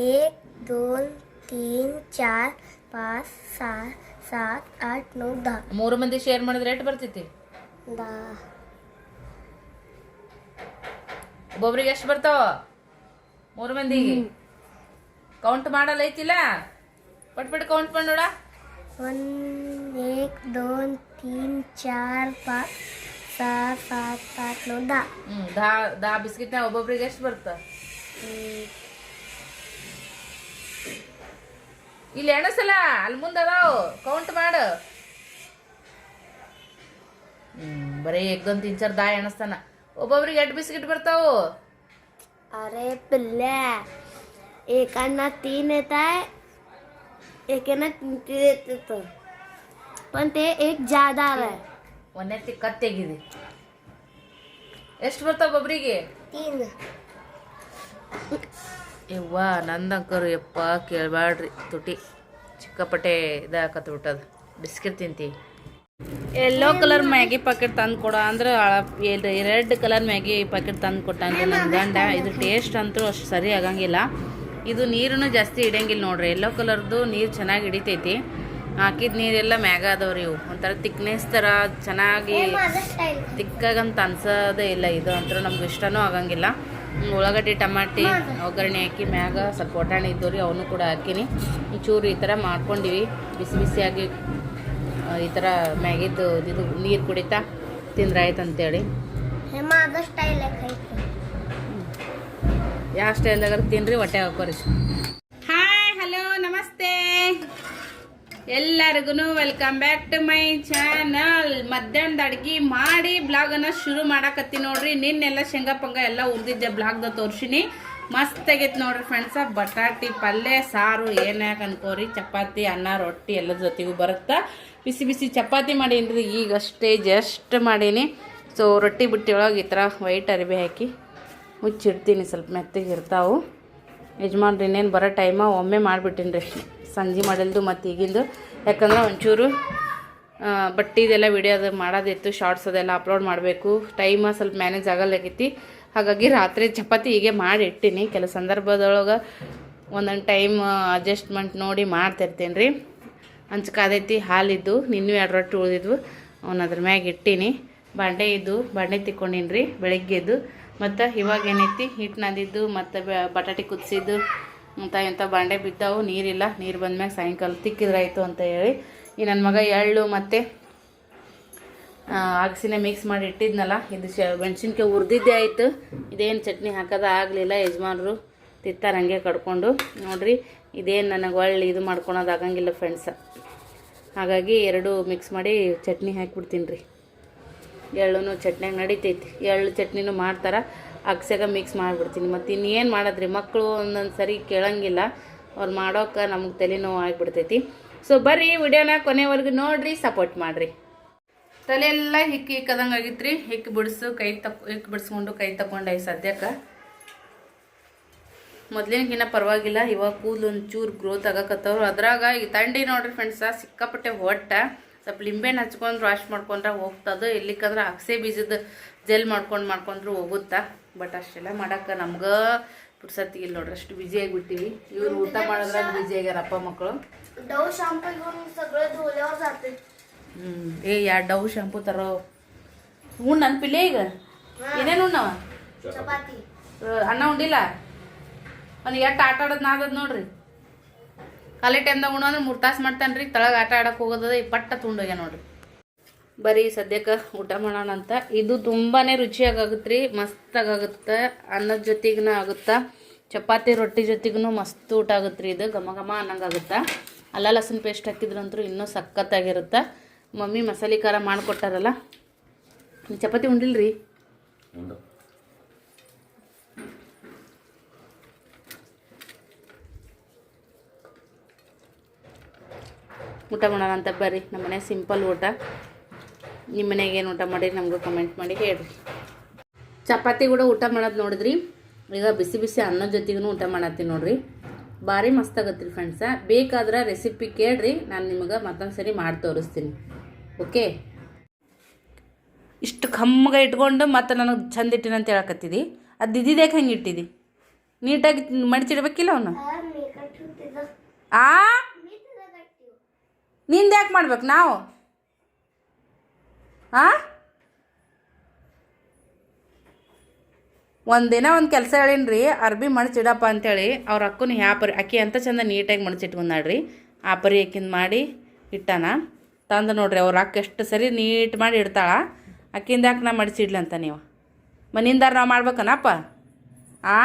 एक दोन तीन चार पाच सहा सात आठ नऊ दहा ಮೂರು ಮಂದಿ ಶೇರ್ ಮಾಡಿದ್ರೆ ಎಷ್ಟು ಬರ್ತೈತಿ दहा ಒಬ್ಬೊಬ್ರಿಗೆ ಎಷ್ಟು ಬರ್ತಾವ? ಮೂರು ಮಂದಿಗೆ. ಕೌಂಟ್ ಮಾಡಲ್ಲ ಐತಿಲ್ಲ? ಪಟ್ ಪಟ್ ಕೌಂಟ್ ಮಾಡಿ ನೋಡ. ಒಂದ್ ಏಕ್ ತೀನ್ ಚಾರ್ ಪಾಕ್ ದಾ. ದಾ ಒಬ್ಬೊಬ್ರಿಗೆ ಎಷ್ಟು ಬರ್ತ? ಇಲ್ಲಿ ಎಣಸಲ್ಲ ಅಲ್ಲಿ ಮುಂದೆ ಅದಾವು. ಕೌಂಟ್ ಮಾಡ. ಹ್ಮ್ ಬರೀ ಏಕ್ ದೋನ್ ತಿನ್ ಚಾರ್ ದಾ ಎಣಸ್ತಾನ. ಒಬ್ಬೊಬ್ರಿಗೆ ಎಷ್ಟು ಬಿಸ್ಕಿಟ್ ಬರ್ತಾವು अरे पिल्ल्या एकांना तीन येत आहे एकांना तीन तीन येत होतं. पण ते एक जादा आहे ಒಂದೆತ್ತಿ ಕತ್ತೆಗಿದೆ ಎಷ್ಟು ಬರ್ತಾವ ಒಬ್ಬೊಬ್ರಿಗೆ तीन ಯವ್ವ ನಂದಂಕರು ಯಪ್ಪ ಕೇಳಬೇಡ್ರಿ ತುಟಿ ಚಿಕ್ಕಪಟ್ಟೆ ಇದಾಕತ್ ಬಿಟ್ಟದ ಬಿಸ್ಕಿಟ್ ತಿಂತೀವಿ ಎಲ್ಲೋ ಕಲರ್ ಮ್ಯಾಗಿ ಪಾಕೆಟ್ ತಂದು ಕೊಡ. ಅಂದ್ರೆ ರೆಡ್ ಕಲರ್ ಮ್ಯಾಗಿ ಪಾಕೆಟ್ ತಂದು ಕೊಟ್ಟಂದ್ರೆ ನನ್ನ ಗಂಡ ಇದು ಟೇಸ್ಟ್ ಅಂತೂ ಅಷ್ಟು ಸರಿ ಆಗಂಗಿಲ್ಲ. ಇದು ನೀರನ್ನು ಜಾಸ್ತಿ ಹಿಡಿಯಂಗಿಲ್ಲ ನೋಡ್ರಿ. ಎಲ್ಲೋ ಕಲರ್ದು ನೀರು ಚೆನ್ನಾಗಿ ಹಿಡಿತೈತಿ. ಹಾಕಿದ ನೀರೆಲ್ಲ ಮ್ಯಾಗ ಅದಾವ್ರಿ ಇವು. ಒಂಥರ ತಿಕ್ನೆಸ್ ಥರ ಚೆನ್ನಾಗಿ ತಿಕ್ಕಾಗಂತ ಅನ್ಸೋದೇ ಇಲ್ಲ ಇದು. ಅಂತೂ ನಮ್ಗೆ ಇಷ್ಟನೂ ಆಗಂಗಿಲ್ಲ. ಉಳ್ಳಾಗಡ್ಡಿ, ಟಮಾಟಿ, ಒಗ್ಗರಣೆ ಹಾಕಿ ಮ್ಯಾಗ ಸ್ವಲ್ಪ ಒಟಾಣಿ ಇದ್ದವ್ರಿ ಅವನು ಕೂಡ ಹಾಕಿನಿ. ಚೂರು ಈ ಥರ ಮಾಡ್ಕೊಂಡಿವಿ. ಬಿಸಿ ಬಿಸಿಯಾಗಿ ಈ ಥರ ಮ್ಯಾಗಿದ್ದು ಇದು ನೀರು ಕುಡಿತಾ ತಿಂದ್ರೆ ಆಯ್ತು ಅಂತೇಳಿ ಯಾವ ಸ್ಟೈಲ್ದಾಗ ತಿನ್ರಿ ಹೊಟ್ಟೆ ಹಾಕೋರಿ. ಹಾಯ್ ಹಲೋ ನಮಸ್ತೆ. ಎಲ್ಲರಿಗೂ welcome back to my channel ಮಧ್ಯಾಹ್ನದ ಅಡ್ಗೆ ಮಾಡಿ ಬ್ಲಾಗನ್ನು ಶುರು ಮಾಡಾಕತ್ತೀನಿ ನೋಡ್ರಿ. ನಿನ್ನೆಲ್ಲ ಶೇಂಗಾ ಪಂಗ ಎಲ್ಲ ಉರ್ದಿದ್ದೆ. ಬ್ಲಾಗ್ದಾಗ ತೋರ್ಸಿನಿ. ಮಸ್ತ್ ಆಗೈತೆ ನೋಡ್ರಿ ಫ್ರೆಂಡ್ಸ ಬಟಾಟಿ, ಪಲ್ಯ, ಸಾರು, ಏನ್ಯಾಕೆ ಅನ್ಕೋರಿ? ಚಪಾತಿ, ಅನ್ನ, ರೊಟ್ಟಿ ಎಲ್ಲ ಜೊತೆಗೂ ಬರುತ್ತಾ? ಬಿಸಿ ಬಿಸಿ ಚಪಾತಿ ಮಾಡೀನಿ ಈಗಷ್ಟೇ ಜಸ್ಟ್ ಮಾಡೀನಿ. ಸೊ ರೊಟ್ಟಿ ಬುಟ್ಟಿ ಒಳಗೆ ಈ ಥರ ವೈಟ್ ಅರಿವೆ ಹಾಕಿ ಮುಚ್ಚಿಡ್ತೀನಿ. ಸ್ವಲ್ಪ ಮೆತ್ತಗೆ ಇರ್ತಾವು. ಯಜಮಾನ್ರಿ ಇನ್ನೇನು ಬರೋ ಟೈಮ ಒಮ್ಮೆ ಮಾಡಿಬಿಟ್ಟಿನಿ ರೀ ಸಂಜೆ ಮಾಡಿಲ್ದು ಮತ್ತು ಈಗಿಂದು. ಯಾಕಂದ್ರೆ ಒಂಚೂರು ಬಟ್ಟಿದೆಲ್ಲ ವಿಡಿಯೋ ಅದು ಮಾಡೋದಿತ್ತು. ಶಾರ್ಟ್ಸ್ ಅದೆಲ್ಲ ಅಪ್ಲೋಡ್ ಮಾಡಬೇಕು. ಟೈಮ ಸ್ವಲ್ಪ ಮ್ಯಾನೇಜ್ ಆಗಲ್ಲಾಗೈತಿ ಹಾಗಾಗಿ ರಾತ್ರಿ ಚಪಾತಿ ಹೀಗೆ ಮಾಡಿ ಇಟ್ಟಿನಿ ಕೆಲ ಸಂದರ್ಭದೊಳಗೆ ಒಂದೊಂದು ಟೈಮ್ ಅಡ್ಜಸ್ಟ್ಮೆಂಟ್ ನೋಡಿ ಮಾಡ್ತಿರ್ತೀನಿ ರೀ ಹಂಚ್ಕಾದೈತಿ ಹಾಲಿದ್ದು, ನಿನ್ನೂ ಎರಡು ರೊಟ್ಟಿ ಉಳಿದಿದ್ವು. ಅವ್ನು ಅದ್ರ ಮ್ಯಾಗೆ ಇಟ್ಟೀನಿ. ಬಾಂಡೆ ಇದ್ದು ಬಾಂಡೆ ತಿಕ್ಕೊಂಡಿನಿ ರೀ ಬೆಳಗ್ಗೆದ್ದು. ಮತ್ತು ಇವಾಗ ಏನೈತಿ? ಹಿಟ್ಟು ನಂದಿದ್ದು, ಮತ್ತು ಬಟಾಟೆ ಕುದಿಸಿದ್ದು, ಮತ್ತು ಇಂಥ ಬಾಂಡೆ ಬಿದ್ದಾವು. ನೀರಿಲ್ಲ. ನೀರು ಬಂದ್ಮ್ಯಾಗ ಸಾಯಂಕಾಲ ತಿಕ್ಕಿದ್ರಾಯ್ತು ಅಂತ ಹೇಳಿ. ಈ ನನ್ನ ಮಗ ಎಳ್ಳು ಮತ್ತು ಅಗಸಿನ ಮಿಕ್ಸ್ ಮಾಡಿ ಇಟ್ಟಿದ್ನಲ್ಲ, ಇದು ಮೆಣಸಿನ್ಕಾಯಿ ಹುರಿದಿದ್ದೇ ಆಯಿತು. ಇದೇನು ಚಟ್ನಿ ಹಾಕೋದು ಆಗಲಿಲ್ಲ ಯಜಮಾನರು. ತಿತ್ತಾರ ಹಂಗೆ ಕಡ್ಕೊಂಡು. ನೋಡ್ರಿ, ಇದೇನು ನನಗೆ ಒಳ್ಳೆ ಇದು ಮಾಡ್ಕೊಳೋದು ಆಗಂಗಿಲ್ಲ ಫ್ರೆಂಡ್ಸ ಹಾಗಾಗಿ ಎರಡು ಮಿಕ್ಸ್ ಮಾಡಿ ಚಟ್ನಿ ಹಾಕಿಬಿಡ್ತೀನಿ ರೀ. ಎಳ್ಳು ಚಟ್ನಿಯಾಗ ನಡಿತೈತಿ. ಎಳ್ಳು ಚಟ್ನಿನೂ ಮಾಡ್ತಾರೆ ಅಗಸೆಗ ಮಿಕ್ಸ್ ಮಾಡಿಬಿಡ್ತೀನಿ. ಮತ್ತು ಇನ್ನೇನು ಮಾಡೋದ್ರಿ ಮಕ್ಕಳು ಒಂದೊಂದು ಸರಿ ಕೇಳಂಗಿಲ್ಲ. ಅವ್ರು ಮಾಡೋಕೆ ನಮ್ಗೆ ತಲೆನೋವು ಆಗಿಬಿಡ್ತೈತಿ. ಸೊ ಬರ್ರಿ ವಿಡಿಯೋನ ಕೊನೆವರೆಗೂ ನೋಡಿರಿ ಸಪೋರ್ಟ್ ಮಾಡಿರಿ. ತಲೆ ಎಲ್ಲ ಹಿಕ್ಕಿ ಹಿಕ್ಕದಂಗೆ ಆಗಿತ್ತು ರೀ ಹಿಕ್ಕಿ ಬಿಡಿಸು, ಕೈ ತಕ್ ಹಿಕ್ಕಿ ಬಿಡಿಸ್ಕೊಂಡು ಕೈ ತಗೊಂಡೆ ಸದ್ಯಕ್ಕೆ. ಮೊದ್ಲಿನಕಿನ್ನ ಪರವಾಗಿಲ್ಲ, ಇವಾಗ ಕೂದಲು ಒಂಚೂರು ಗ್ರೋತ್ ಆಗಕತ್ತವ್ರು. ಅದ್ರಾಗ ಈ ತಂಡಿ ನೋಡ್ರಿ ಫ್ರೆಂಡ್ಸ ಸಿಕ್ಕಾಪಟ್ಟೆ ಹೊಟ್ಟ. ಸ್ವಲ್ಪ ಲಿಂಬೆನ ಹಚ್ಕೊಂಡು ವಾಶ್ ಮಾಡ್ಕೊಂಡ್ರೆ ಹೋಗ್ತದ. ಇಲ್ಲಿಕ್ಕಂದ್ರೆ ಅಕ್ಸೆ ಬೀಜದ ಜೆಲ್ ಮಾಡ್ಕೊಂಡು ಮಾಡ್ಕೊಂಡ್ರು ಹೋಗುತ್ತಾ. ಬಟ್ ಅಷ್ಟೆಲ್ಲ ಮಾಡಕ್ಕೆ ನಮ್ಗೆ ಇಲ್ಲ ನೋಡ್ರಿ, ಅಷ್ಟು ಬಿಜಿ ಆಗಿಬಿಟ್ಟಿವಿ. ಇವರು ಊಟ ಮಾಡೋದ್ರಾಗ ಬಿಜಿ ಆಗ್ಯಾರ ಅಪ್ಪ ಮಕ್ಕಳು ಹ್ಞೂ ಏ ಎರಡು ಡವ್ ಶಾಂಪು ತರೋ. ಹ್ಞೂ ನನ್ನ ಪಿಲ್ಲೆ ಈಗ. ಏನೇನು ಉಣ್ಣವ? ಅನ್ನ ಉಂಡಿಲ್ಲ? ಅವ್ನು ಎಷ್ಟು ಆಟ ಆಡೋದು ನಾದದ್ ನೋಡ್ರಿ. ಖಾಲಿ ಟೈಮ್ದಾಗ ಉಣ್ಣು ಅಂದ್ರೆ ಮೂರು ತಾಸು ಮಾಡ್ತಾನೆ ರೀ ತಳಗೆ ಆಟ ಆಡೋಕೆ ಹೋಗೋದ ಈ ಪಟ್ಟ ತುಂಡೋಗ್ಯ ನೋಡ್ರಿ. ಬರೀ ಸದ್ಯಕ್ಕೆ ಊಟ ಮಾಡೋಣ ಅಂತ. ಇದು ತುಂಬಾ ರುಚಿಯಾಗುತ್ತೆ ರೀ ಮಸ್ತಾಗುತ್ತೆ ಅನ್ನದ ಜೊತೆಗೂ ಆಗುತ್ತೆ. ಚಪಾತಿ ರೊಟ್ಟಿ ಜೊತೆಗೂ ಮಸ್ತ್ ಊಟ ಆಗುತ್ತೆ ರೀ ಇದು. ಘಮ ಘಮ ಅನ್ನಂಗಾಗುತ್ತೆ. ಅಲ್ಲ ಲಸನ್ ಪೇಸ್ಟ್ ಹಾಕಿದ್ರಂತೂ ಇನ್ನೂ ಸಖತ್ತಾಗಿರುತ್ತೆ. ಮಮ್ಮಿ ಮಸಾಲೆ ಖಾರ ಮಾಡಿಕೊಟ್ಟಾರಲ್ಲ? ಚಪಾತಿ ಉಂಡಿಲ್ರಿ? ಊಟ ಮಾಡೋಣ ಅಂತ ಬರ್ರಿ ನಮ್ಮ ಮನೆ ಸಿಂಪಲ್ ಊಟ. ನಿಮ್ಮ ಮನೆಗೆ ಏನು ಊಟ ಮಾಡಿರಿ ನಮಗೂ ಕಮೆಂಟ್ ಮಾಡಿ ಹೇಳ್ರಿ. ಚಪಾತಿ ಕೂಡ ಊಟ ಮಾಡೋದು ನೋಡಿದ್ರಿ? ಈಗ ಬಿಸಿ ಬಿಸಿ ಅನ್ನೋ ಜೊತೆಗೂ ಊಟ ಮಾಡತ್ತೀನಿ ನೋಡ್ರಿ. ಭಾರಿ ಮಸ್ತ್ ಆಗತ್ತೆ ರೀ ಫ್ರೆಂಡ್ಸ ಬೇಕಾದ್ರೆ ರೆಸಿಪಿ ಕೇಳ್ರಿ ನಾನು ನಿಮಗೆ ಮತ್ತೊಂದು ಸರಿ ಮಾಡಿ ತೋರಿಸ್ತೀನಿ ಓಕೆ? ಇಷ್ಟು ಖಮ್ಮಗೆ ಇಟ್ಕೊಂಡು ಮತ್ತೆ ನನಗೆ ಚಂದ ಇಟ್ಟಿನ ಅಂತ ಹೇಳಕತ್ತಿದಿ. ಅದು ಇದ್ದಿದ್ದೇಕೆ ಹೆಂಗೆ ಇಟ್ಟಿದಿ? ನೀಟಾಗಿ ಮಡಿಚಿಡ್ಬೇಕಿಲ್ಲ ಅವನು? ಆ ನಿಂದು ಯಾಕೆ ಮಾಡ್ಬೇಕು ನಾವು? ಆ? ಒಂದಿನ ಒಂದು ಕೆಲಸ ಹೇಳಿನ್ರಿ ಅರ್ಬಿ ಮಡಚಿಡಪ್ಪ ಅಂತೇಳಿ ಅವ್ರ ಅಕ್ಕನ ಯಾಪರಿ ಅಕ್ಕಿ ಅಂತ ಚಂದ ನೀಟಾಗಿ ಮಡಚಿಟ್ಕೊಂಡಾಡ್ರಿ ಆ ಪರಿ ಅಕ್ಕಿಂದ ಮಾಡಿ ಇಟ್ಟಾನ. ತಂದು ನೋಡ್ರಿ, ಅವ್ರು ಅಕ್ಕ ಎಷ್ಟು ಸರಿ ನೀಟ್ ಮಾಡಿ ಇಡ್ತಾಳೆ. ಅಕ್ಕಿಂದ ಯಾಕೆ ನಾ ಮಡಿಸಿಡ್ಲಂತ ನೀವು? ಮನಿಂದಾರ ನಾವು ಮಾಡ್ಬೇಕನಪ್ಪ? ಆ?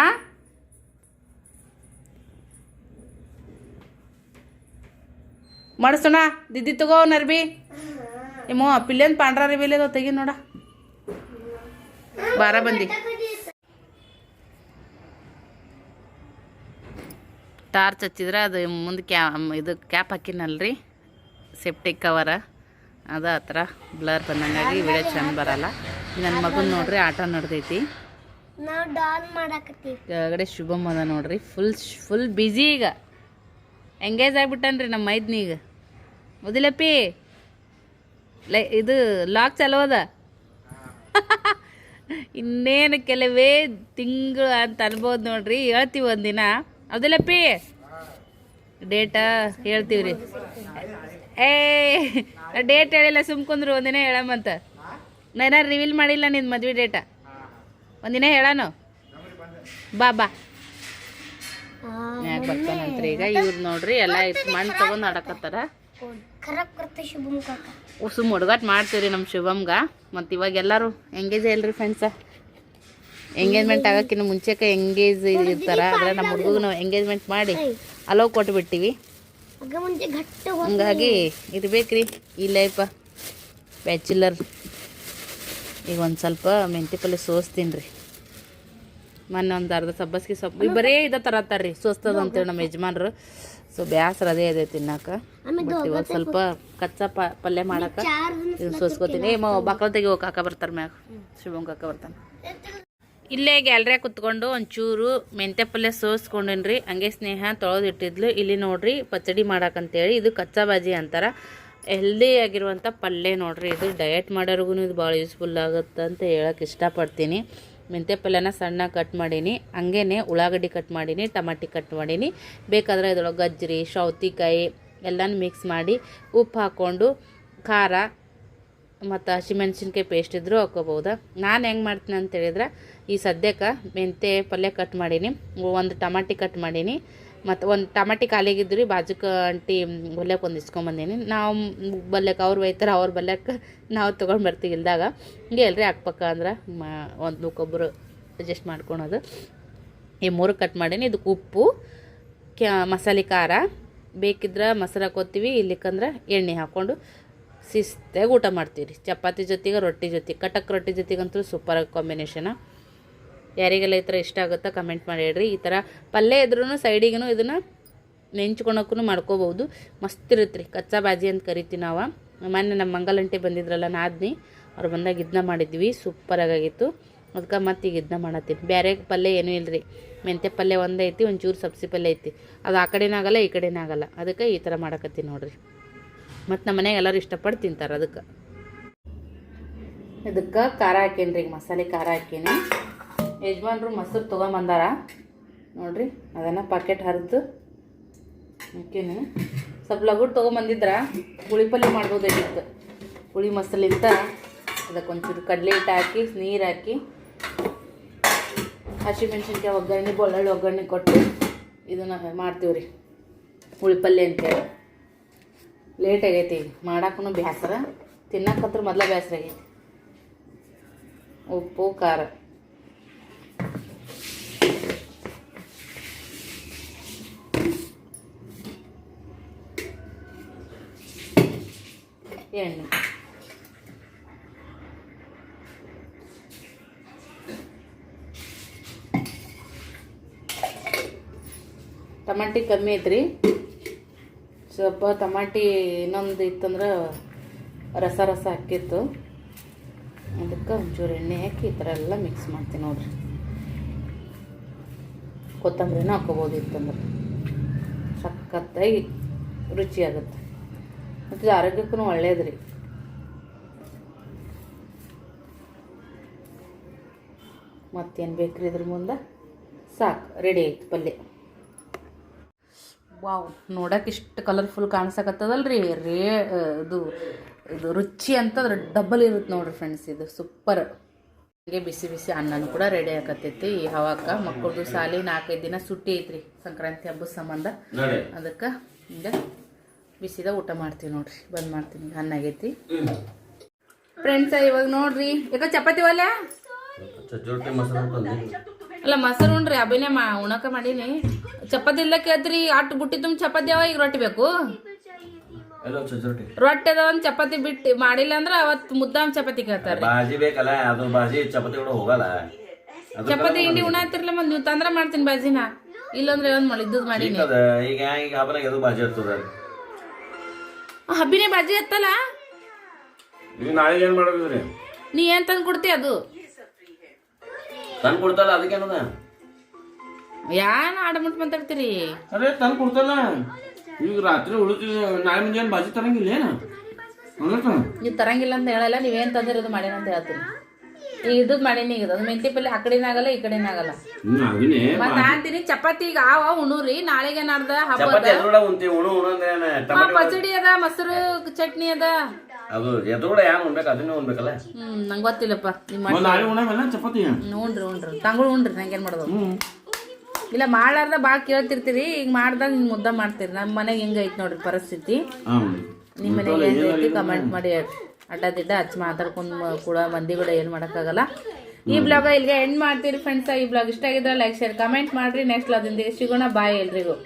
ಮಡಿಸೋಣ, ದಿದ್ದಿ ತಗೋ ನರ್ಬಿ. ಏಮೋ ಪಿಲ್ಲೇನ್ ಪಾಂಡ್ರ ಅರಿಬಿಲೆ ತೆಗಿ ನೋಡ. ಬಾರ ಬಂದಿ. ಟಾರ್ಚ್ ಹಚ್ಚಿದ್ರೆ ಅದು ಮುಂದೆ ಕ್ಯಾ ಇದು ಕ್ಯಾಪ್ ಹಾಕಿನಲ್ರಿ. ಸೆಪ್ಟಿಕ್ ಕವರ ಅದು ಆ ಥರ ಬ್ಲರ್ ಬಂದಂಗಾಗಿ ವಿಡಿಯೋ ಚೆಂದ ಬರಲ್ಲ. ನನ್ನ ಮಗನ ನೋಡ್ರಿ ಆಟ ನಡೆದೈತಿ. ಕೆಳಗಡೆ ಶುಭಮ್ ಅದ ನೋಡ್ರಿ ಫುಲ್ ಫುಲ್ ಬ್ಯುಸಿ ಈಗ. ಎಂಗೇಜ್ ಆಗಿಬಿಟ್ಟನ್ರಿ ನಮ್ಮ ಮೈದ್ನೀಗ ಮೊದಲಪ್ಪಿ ಲೈ ಇದು ಲಾಕ್ ಚಲೋ ಅದ. ಇನ್ನೇನು ಕೆಲವೇ ತಿಂಗಳು ಅಂತ ಅನ್ಬೋದು ನೋಡ್ರಿ ಹೇಳ್ತೀವಿ ಒಂದಿನ. ಹೌದಿಲ್ಲಪ್ಪಿ ಡೇಟಾ ಹೇಳ್ತೀವ್ರಿ. ರೀ ಏ ಡೇಟ್ ಹೇಳಿಲ್ಲ ಸುಮ್ಕೊಂಡ್ರು ಒಂದಿನ ಹೇಳಮ್ಮಂತ ನಾನು ರಿವೀಲ್ ಮಾಡಿಲ್ಲ ನಿನ್ನ ಮದ್ವೆ ಡೇಟ ಒಂದಿನ ಹೇಳಾನ? ಬಾ ಬಾ. ಯಾಕೆ ಬರ್ತಾನಂತ್ರಿ ಈಗ ಇವ್ರು ನೋಡ್ರಿ ಎಲ್ಲ ಮಣ್ಣು ತಗೊಂಡು ಆಡಕತ್ತಾರ ಸುಮ್ ಹುಡುಗಾಟ ಮಾಡ್ತೀವ್ರಿ ನಮ್ಮ ಶುಭಮ್ಗ. ಮತ್ತು ಇವಾಗ ಎಲ್ಲರೂ ಎಂಗೇಜ್ ಇಲ್ರಿ ಫ್ರೆಂಡ್ಸ ಎಂಗೇಜ್ಮೆಂಟ್ ಆಗೋಕ್ಕಿಂತ ಮುಂಚೆಕ ಎಂಗೇಜ್ ಇರ್ತಾರ. ಅದ್ರ ನಮ್ಮ ಹುಡುಗನ ಎಂಗೇಜ್ಮೆಂಟ್ ಮಾಡಿ ಅಲೋ ಕೊಟ್ಬಿಟ್ಟಿವಿ. ಹಂಗಾಗಿ ಇದು ಬೇಕ್ರಿ ಇಲ್ಲಪ್ಪ ಬ್ಯಾಚುಲರ್. ಈಗ ಒಂದು ಸ್ವಲ್ಪ ಮೆಂತ್ಯ ಪಲ್ಲೆ ಸೋಸ್ತೀನಿ ರೀ ಮೊನ್ನೆ ಒಂದು ಅರ್ಧ ಸಬ್ಬಸ್ಗೆ ಸೊಪ್ಪು ಬರೇ ಇದ ತರ ತರ್ರಿ ಸೋಸ್ತದ ಅಂತೇಳಿ ನಮ್ಮ ಯಜಮಾನ್ರು. ಸೊ ಬೇಸರ ಅದೇ ಅದೇ ತಿನ್ನಾಕ. ಇವತ್ತು ಸ್ವಲ್ಪ ಕಚ್ಚಾ ಪ ಪಲ್ಯ ಮಾಡಕ್ಕೆ ಸೋಸ್ಕೋತೀನಿ. ಏ ಮಾ ಹೋಗಿ ಕಾಕ ಬರ್ತಾರೆ ಮ್ಯಾಗ. ಶಿವಮೊಗ್ಗ ಕಾಕ ಬರ್ತಾನೆ. ಇಲ್ಲೇ ಗ್ಯಾಲ್ರಿಯಾಗ ಕುತ್ಕೊಂಡು ಒಂಚೂರು ಮೆಂತ್ಯ ಪಲ್ಯ ಸೋಸ್ಕೊಂಡೇನ್ರಿ. ಹಂಗೆ ಸ್ನೇಹ ತೊಳೆದಿಟ್ಟಿದ್ಲು. ಇಲ್ಲಿ ನೋಡ್ರಿ ಪಚಡಿ ಮಾಡಾಕಂತೇಳಿ ಇದು ಕಚ್ಚಾ ಬಾಜಿ ಅಂತಾರ. ಹೆಲ್ದಿ ಆಗಿರುವಂಥ ಪಲ್ಯ ನೋಡ್ರಿ ಇದು. ಡಯಟ್ ಮಾಡೋರಿಗೂ ಇದು ಭಾಳ ಯೂಸ್ಫುಲ್ ಆಗುತ್ತೆ ಅಂತ ಹೇಳಕ್ಕೆ ಇಷ್ಟಪಡ್ತೀನಿ. ಮೆಂತ್ಯ ಪಲ್ಯನ ಸಣ್ಣ ಕಟ್ ಮಾಡೀನಿ. ಹಂಗೇ ಉಳ್ಳಾಗಡ್ಡಿ ಕಟ್ ಮಾಡೀನಿ, ಟಮಾಟಿ ಕಟ್ ಮಾಡೀನಿ. ಬೇಕಾದ್ರೆ ಇದ್ರೊಳಗೆ ಗಜ್ಜರಿ, ಸೌತಿಕಾಯಿ ಎಲ್ಲನೂ ಮಿಕ್ಸ್ ಮಾಡಿ ಉಪ್ಪು ಹಾಕ್ಕೊಂಡು ಖಾರ ಮತ್ತು ಹಸಿಮೆಣ್ಸಿನ್ಕಾಯಿ ಪೇಸ್ಟ್ ಇದ್ದರೂ ಹಾಕೋಬೋದಾ ನಾನು ಹೆಂಗೆ ಮಾಡ್ತೀನಿ ಅಂತ ಹೇಳಿದ್ರೆ, ಈ ಸದ್ಯಕ್ಕೆ ಮೆಂತೆ ಪಲ್ಯ ಕಟ್ ಮಾಡೀನಿ, ಒಂದು ಟಮಾಟಿ ಕಟ್ ಮಾಡೀನಿ, ಮತ್ತು ಒಂದು ಟಮಾಟಿ ಕಾಲಿಗಿದ್ರಿ ಬಾಜುಕ ಅಂಟಿ ಬಲ್ಯಕ್ಕೆ ಒಂದು ಇಸ್ಕೊಂಬಂದೀನಿ. ನಾವು ಬಲ್ಯಕ್ಕೆ ಅವ್ರು ಒಯ್ತಾರೆ, ಅವ್ರ ಬಲ್ಯಕ್ಕೆ ನಾವು ತೊಗೊಂಡು ಬರ್ತೀವಿ ಇಲ್ದಾಗ. ಹಿಂಗೆ ಎಲ್ರಿ ಹಾಕ್ಬೇಕ ಅಂದ್ರೆ ಒಂದು ಕೊಬ್ಬರು ಅಡ್ಜಸ್ಟ್ ಮಾಡ್ಕೊಳೋದು. ಈ ಮೂರು ಕಟ್ ಮಾಡೀನಿ ಇದಕ್ಕೆ ಉಪ್ಪು, ಕ್ಯಾ, ಮಸಾಲೆ ಖಾರ, ಬೇಕಿದ್ರೆ ಮೊಸರು ಹಾಕೋತೀವಿ ಇಲ್ಲಿಕ್ಕಂದ್ರೆ ಎಣ್ಣೆ ಹಾಕ್ಕೊಂಡು ಶಿಸ್ತಾಗಿ ಊಟ ಮಾಡ್ತೀವಿ ರೀ ಚಪಾತಿ ಜೊತೆಗೆ, ರೊಟ್ಟಿ ಜೊತೆ, ಕಟಕ್ ರೊಟ್ಟಿ ಜೊತೆಗಂತೂ ಸೂಪರ್ ಕಾಂಬಿನೇಷನ ಯಾರಿಗೆಲ್ಲ ಈ ಥರ ಇಷ್ಟ ಆಗುತ್ತಾ ಕಮೆಂಟ್ ಮಾಡಿ ಹೇಳ್ರಿ. ಈ ಥರ ಪಲ್ಯ ಇದ್ರೂ ಸೈಡಿಗೂ ಇದನ್ನು ನೆಂಚ್ಕೊಳಕ್ಕೂ ಮಾಡ್ಕೋಬೋದು ಮಸ್ತ್ ಇರುತ್ತೆ ರೀ ಕಚ್ಚಾ ಬಾಜಿ ಅಂತ ಕರಿತೀವಿ ನಾವು. ಮೊನ್ನೆ ನಮ್ಮ ಮಂಗಲಂಟೆ ಬಂದಿದ್ರಲ್ಲ ನಾದ್ನಿ ಅವ್ರು ಬಂದಾಗ ಇದನ್ನ ಮಾಡಿದ್ವಿ. ಸೂಪರಾಗಿತ್ತು ಅದಕ್ಕೆ ಮತ್ತೆ ಈಗ ಇದನ್ನ ಮಾಡತ್ತೀನಿ. ಬೇರೆ ಪಲ್ಯ ಏನೂ ಇಲ್ಲ ರೀ ಮೆಂತ್ಯ ಪಲ್ಯ ಒಂದೇ ಐತಿ, ಒಂಚೂರು ಸಬ್ಸಿ ಪಲ್ಯ ಐತಿ. ಅದು ಆ ಕಡೆನಾಗಲ್ಲ ಈ ಕಡೆನಾಗಲ್ಲ ಅದಕ್ಕೆ ಈ ಥರ ಮಾಡಕತ್ತೀನಿ ನೋಡ್ರಿ. ಮತ್ತು ನಮ್ಮ ಮನೆಗೆ ಎಲ್ಲರೂ ಇಷ್ಟಪಟ್ಟು ತಿಂತಾರೆ ಅದಕ್ಕೆ ಇದಕ್ಕೆ ಖಾರ ಹಾಕೀನಿ ರೀ ಮಸಾಲೆ ಖಾರ ಹಾಕೀನಿ. ಯಜಮಾನ್ರು ಮೊಸರು ತೊಗೊಂಬಂದಾರ. ನೋಡ್ರಿ, ಅದನ್ನು ಪಾಕೆಟ್ ಹರಿದು ಹಾಕೀನಿ. ಸ್ವಲ್ಪ ಲಗುಡ್ ತೊಗೊಂಬಂದಿದ್ರ ಹುಳಿ ಪಲ್ಯ ಮಾಡ್ಬೋದಾಗಿತ್ತು ಹುಳಿ ಮೊಸಲಿಂದ ಅದಕ್ಕೆ ಒಂಚೂರು ಕಡಲೆ ಹಿಟ್ಟು ಹಾಕಿ, ನೀರು ಹಾಕಿ, ಹಸಿಮೆಣ್ಸಿನ್ಕಾಯಿ ಒಗ್ಗರಣೆ, ಬೆಳ್ಳುಳ್ಳಿ ಒಗ್ಗರಣೆ ಕೊಟ್ಟು ಇದನ್ನು ಮಾಡ್ತೀವಿ ರೀ ಹುಳಿ ಪಲ್ಯ ಅಂತೇಳಿ. ಲೇಟ್ ಆಗೈತಿ ಮಾಡಕ್ಕೂ ಬೇಸರ ತಿನ್ನಕ್ಕತ್ರ ಮೊದಲ ಬೇಸರ ಆಗೈತಿ ಉಪ್ಪು ಖಾರ. ಎಣ್ಣೆ. ಟಮಾಟಿ ಕಮ್ಮಿ ಐತ್ರಿ. ಸ್ವಲ್ಪ ಟಮಾಟಿ ಇನ್ನೊಂದು ಇತ್ತಂದ್ರೆ ರಸ ರಸ ಹಾಕಿತ್ತು. ಅದಕ್ಕೆ ಒಂಚೂರು ಎಣ್ಣೆ ಹಾಕಿ ಈ ಥರ ಎಲ್ಲ ಮಿಕ್ಸ್ ಮಾಡ್ತೀನಿ ನೋಡ್ರಿ. ಕೊತ್ತಂಬರಿನೂ ಹಾಕೋಬೋದು ಇತ್ತಂದ್ರೆ. ಸಖತ್ತಾಗಿ ರುಚಿಯಾಗುತ್ತೆ ಮತ್ತು ಆರೋಗ್ಯಕ್ಕೂ ಒಳ್ಳೇದು ರೀ ಮತ್ತೇನು ಬೇಕು ರೀ ಇದ್ರ ಮುಂದೆ? ಸಾಕು ರೆಡಿ ಆಯ್ತು ಪಲ್ಯ. ವಾವ್ ನೋಡಕ್ಕೆ ಇಷ್ಟು ಕಲರ್ಫುಲ್ ಕಾಣಿಸಕತ್ತದಲ್ರಿ. ರೇ ಇದು ಇದು ರುಚಿ ಅಂತಂದ್ರೆ ಡಬಲ್ ಇರುತ್ತೆ ನೋಡ್ರಿ ಫ್ರೆಂಡ್ಸ್ ಇದು ಸೂಪರ್ ಹಂಗೆ ಬಿಸಿ ಬಿಸಿ ಅನ್ನನೂ ಕೂಡ ರೆಡಿ ಆಗತ್ತೈತಿ ಈ ಹವಾಕ ಮಕ್ಕಳದು ಸಾಲಿ ನಾಲ್ಕೈದು ದಿನ ಸುಟ್ಟಿ ಐತ್ರಿ ಸಂಕ್ರಾಂತಿ ಹಬ್ಬದ ಸಂಬಂಧ. ಅದಕ್ಕೆ ಹಿಂಗೆ ಬಿಸಿದ ಊಟ ಮಾಡ್ತೀವಿ ನೋಡ್ರಿ ಬಂದ್ ಮಾಡ್ತೀನಿ ಅನ್ನ ಆಗೈತಿ. ಫ್ರೆಂಡ್ಸ್ ಇವಾಗ ನೋಡ್ರಿ ಯಾಕ ಚಪಾತಿ ತಂದಿ ಅಲ್ಲ ಮೊಸರು ಉಣ್ರಿ ಅಭಿನಯ ಮಾ ಉಣಕ ಮಾಡೀನಿ. ಚಪಾತಿ ಇಲ್ಲ ಕೇಳ್ತ್ರಿ ಅಟ್ಟು ಬುಟ್ಟಿ ತುಂಬ ಚಪಾತಿ ಅವ ಈಗ ರೊಟ್ಟಿ ಬೇಕು? ರೊಟ್ಟಿ. ಅದ ಒಂದ್ ಚಪಾತಿ ಬಿಟ್ಟು ಮಾಡಿಲ್ಲ ಅಂದ್ರ ಅವತ್ ಮುದ್ದಾಮ್ ಚಪಾತಿ ಕೇಳ್ತಾರೆ. ಬಾಜಿ ಬೇಕಲ್ಲ ಅದು ಬಾಜಿ ಚಪಾತಿ ಕೂಡ ಹೋಗಲ್ಲ. ಅದು ಚಪಾತಿ ಹಿಂಡಿ ಉಣಾತಿರ್ಲ ಮತ್ತೆ ನೀವು ತಂದ್ರ ಮಾಡ್ತೀನಿ ಬಾಜಿನ. ಇಲ್ಲಂದ್ರೆ ಒಂದ್ ಮಾಡಿ ಇದ್ದದ್ ಮಾಡಿ ಅದ ಈಗ ಈಗ ಹಬ್ಬನಾಗ ಎದು ಬಾಜಿ ಇರ್ತದ? ಹಬ್ಬಿನೇ ಬಾಜಿ ನಾಳೆ ಏನ್ ಮಾಡೋದ್ರಿ ನೀ ಏನ್ ತಂದ್ ಕೊಡ್ತಿ ಅದು? ತಂದ್ ಕೊಡ್ತಲ್ಲ ಅದಕ್ಕೇನದ ಯಾನ್ ಆಡಮುಟ್ ಮಾತಾಡ್ತೀರಿ? ಅರೆ ತಂದು ಕೊಡ್ತಲ್ಲ ಈಗ ರಾತ್ರಿ ಉಳಿತೀವಿ ನಾಳೆ ಮುಂಜಾನೆ ಬಾಜಿ ತರಂಗಿಲ್ಲ ಏನ? ನೀವು ತರಂಗಿಲ್ಲ ಅಂತ ಹೇಳಲ್ಲ ನೀವೇನ್ ತಂದಿರೋದು ಮಾಡ್ಯಾನ ಅಂತ ಹೇಳ್ತೀನಿ ಇದ್ದದ್ ಮಾಡೀನಿ ಈಗ. ಅದು ಮೆಂತಿ ಪಲ್ಲೆ ಆ ಕಡೆನೇ ಆಗಲ್ಲ ಈ ಕಡೆನೇ ಆಗಲ್ಲ. ನಾ ಅಂತೀನಿ ಚಪಾತಿ ಈಗ ಆವ ಉಣುರಿ ನಾಳೆಗೆ ನಾಡ್ದ ಹಬ್ಬ ಚಪಾತಿ ಎದ್ರೂಡ ಉಂತಿ ಉಣು ಉಣು ಅಂದ್ರೆ ಏನ ಹಾ, ಟಮಾಟೆ ಪಚಡಿ ಅದ ಮೊಸರು ಚಟ್ನಿ ಅದ. ಅದು ಎದ್ರೂಡ ಯಾನ್ ಉಣ್ಬೇಕು ಅದನ್ನೇ ಉಣ್ಬೇಕಲ್ಲ? ಹ್ಮ್ ನಂಗೆ ಗೊತ್ತಿಲ್ಲಪ್ಪ. ನೀವು ಮಾಡಿ ನಾಳೆ ಚಪಾತಿ? ಉಣ್ರಿ ಉಣ್ರಿ. ತಂಗಳು ಉಣ್ರಿ ನಂಗೇನ್ ಮಾಡೋದು? ಇಲ್ಲ ಮಾಡಾರ್ದ ಭಾಳ ಕೇಳ್ತಿರ್ತೀರಿ ಈಗ ಮಾಡ್ದಾಗ ಹಿಂಗೆ ಮುದ್ದ ಮಾಡ್ತೀರಿ. ನಮ್ಮ ಮನೆಗೆ ಹಿಂಗೆ ಐತಿ ನೋಡ್ರಿ ಪರಿಸ್ಥಿತಿ. ನಿಮ್ಮ ಮನೆಗೆ ಹೆಂಗೈತಿ ಕಮೆಂಟ್ ಮಾಡಿ ಹೇಳ್ರಿ. ಅಡ್ಡ ತಿಡ್ಡ ಹಚ್ಚಿ ಮಾತಾಡ್ಕೊಂಡು ಕೂಡ ಮಂದಿ ಕೂಡ ಏನು ಮಾಡೋಕ್ಕಾಗಲ್ಲ. ಈ ಬ್ಲಾಗ ಇಲ್ಲಿಗೆ ಎಂಡ್ ಮಾಡ್ತೀರಿ ಫ್ರೆಂಡ್ಸ್ ಈ ಬ್ಲಾಗ್ ಇಷ್ಟ ಆಗಿದ್ರೆ ಲೈಕ್ ಶೇರ್ ಕಮೆಂಟ್ ಮಾಡ್ರಿ. ನೆಕ್ಸ್ಟ್ ಬ್ಲಾಗಿಂದ ಸಿಗೋಣ. ಬಾಯ್ ಎಲ್ರಿಗೂ.